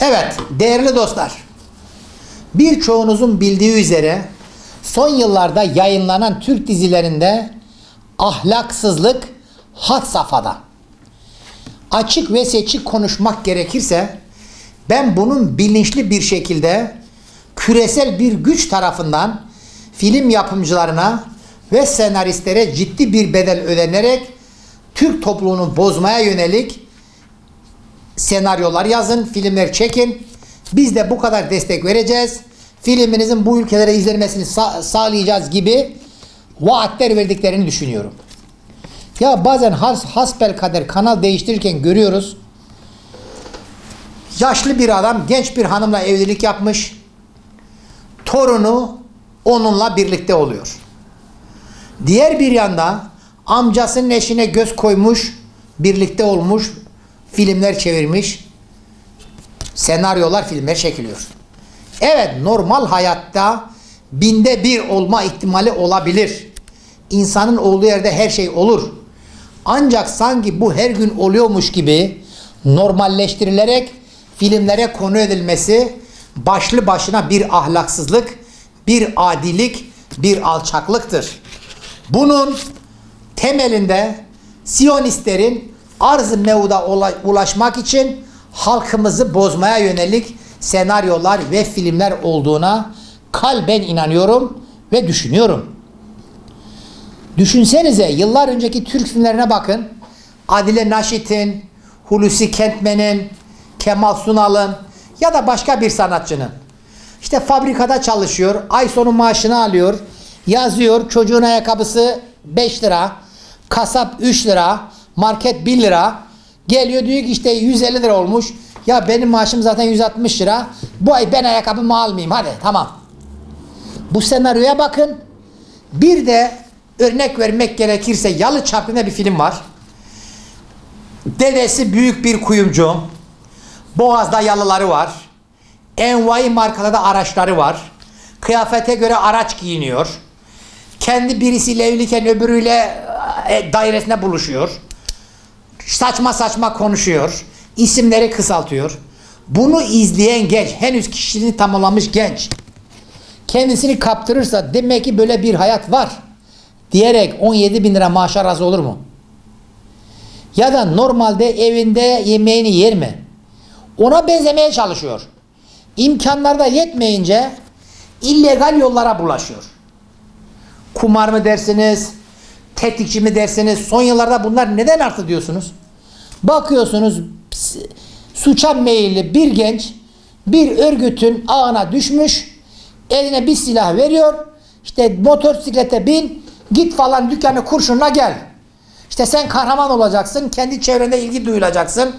Evet, değerli dostlar. Birçoğunuzun bildiği üzere son yıllarda yayınlanan Türk dizilerinde ahlaksızlık had safhada. Açık ve seçik konuşmak gerekirse ben bunun bilinçli bir şekilde küresel bir güç tarafından film yapımcılarına ve senaristlere ciddi bir bedel ödenerek Türk toplumunu bozmaya yönelik senaryolar yazın, filmler çekin. Biz de bu kadar destek vereceğiz. Filminizin bu ülkelere izlenmesini sa- sağlayacağız gibi vaatler verdiklerini düşünüyorum. Ya bazen has, hasbel kader kanal değiştirirken görüyoruz. Yaşlı bir adam genç bir hanımla evlilik yapmış. Torunu onunla birlikte oluyor. Diğer bir yanda amcasının eşine göz koymuş, birlikte olmuş, filmler çevirmiş, senaryolar, filmler çekiliyor. Evet, normal hayatta binde bir olma ihtimali olabilir. İnsanın olduğu yerde her şey olur. Ancak sanki bu her gün oluyormuş gibi normalleştirilerek filmlere konu edilmesi başlı başına bir ahlaksızlık, bir adilik, bir alçaklıktır. Bunun temelinde Siyonistlerin arz-ı mevda ulaşmak için halkımızı bozmaya yönelik senaryolar ve filmler olduğuna kalben inanıyorum ve düşünüyorum. Düşünsenize yıllar önceki Türk filmlerine bakın. Adile Naşit'in, Hulusi Kentmen'in, Kemal Sunal'ın ya da başka bir sanatçının. İşte fabrikada çalışıyor, ay sonu maaşını alıyor, yazıyor, çocuğun ayakkabısı 5 lira, kasap 3 lira, market 1 lira. Geliyor diyor ki işte 150 lira olmuş. Ya benim maaşım zaten 160 lira. Bu ay ben ayakkabımı almayayım hadi tamam. Bu senaryoya bakın. Bir de örnek vermek gerekirse Yalı Çapkın'da bir film var. Dedesi büyük bir kuyumcu. Boğaz'da yalıları var. Envai markalarda araçları var. Kıyafete göre araç giyiniyor. Kendi birisiyle evliyken öbürüyle e, dairesine buluşuyor. Saçma saçma konuşuyor. İsimleri kısaltıyor. Bunu izleyen genç, henüz kişiliğini tamamlamış genç kendisini kaptırırsa demek ki böyle bir hayat var diyerek 17 bin lira maaşa razı olur mu? Ya da normalde evinde yemeğini yer mi? Ona benzemeye çalışıyor. İmkanlar da yetmeyince illegal yollara bulaşıyor. Kumar mı dersiniz? Tetikçi mi dersiniz? Son yıllarda bunlar neden arttı diyorsunuz? Bakıyorsunuz suça meyilli bir genç bir örgütün ağına düşmüş eline bir silah veriyor. İşte motosiklete bin, git falan dükkanı kurşunla gel. İşte sen kahraman olacaksın, kendi çevrende ilgi duyulacaksın.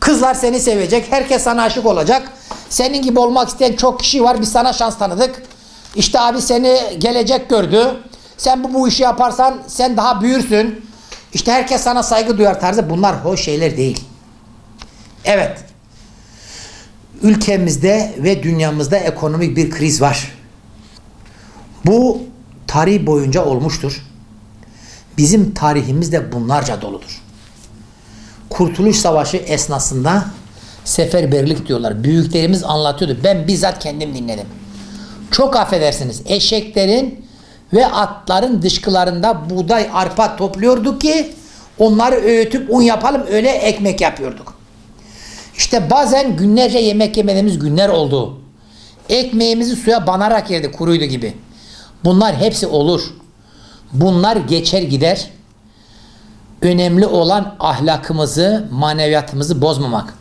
Kızlar seni sevecek, herkes sana aşık olacak. Senin gibi olmak isteyen çok kişi var, biz sana şans tanıdık. İşte abi seni gelecek gördü. Sen bu, bu işi yaparsan sen daha büyürsün. İşte herkes sana saygı duyar tarzı. Bunlar hoş şeyler değil. Evet ülkemizde ve dünyamızda ekonomik bir kriz var. Bu tarih boyunca olmuştur. Bizim tarihimiz de bunlarca doludur. Kurtuluş Savaşı esnasında seferberlik diyorlar. Büyüklerimiz anlatıyordu. Ben bizzat kendim dinledim. Çok affedersiniz. Eşeklerin ve atların dışkılarında buğday, arpa topluyorduk ki onları öğütüp un yapalım öyle ekmek yapıyorduk. İşte bazen günlerce yemek yemediğimiz günler oldu. Ekmeğimizi suya banarak yerdi kuruydu gibi. Bunlar hepsi olur. Bunlar geçer gider. Önemli olan ahlakımızı, maneviyatımızı bozmamak.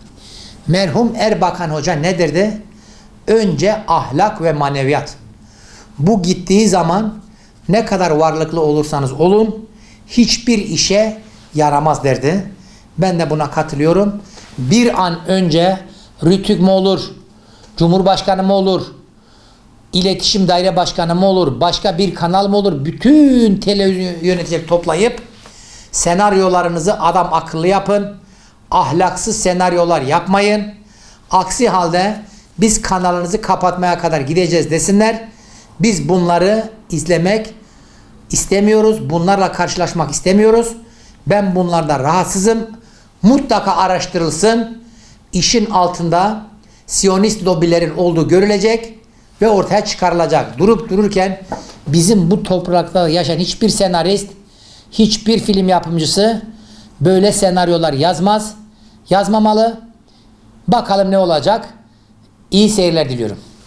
Merhum Erbakan Hoca ne derdi? Önce ahlak ve maneviyat. Bu gittiği zaman ne kadar varlıklı olursanız olun hiçbir işe yaramaz derdi. Ben de buna katılıyorum. Bir an önce Rütük mü olur, Cumhurbaşkanı mı olur, İletişim Daire Başkanı mı olur, başka bir kanal mı olur? Bütün televizyon yöneticileri toplayıp senaryolarınızı adam akıllı yapın. Ahlaksız senaryolar yapmayın. Aksi halde biz kanalınızı kapatmaya kadar gideceğiz desinler. Biz bunları izlemek istemiyoruz. Bunlarla karşılaşmak istemiyoruz. Ben bunlardan rahatsızım. Mutlaka araştırılsın. işin altında Siyonist lobilerin olduğu görülecek ve ortaya çıkarılacak. Durup dururken bizim bu topraklarda yaşayan hiçbir senarist, hiçbir film yapımcısı böyle senaryolar yazmaz, yazmamalı. Bakalım ne olacak. İyi seyirler diliyorum.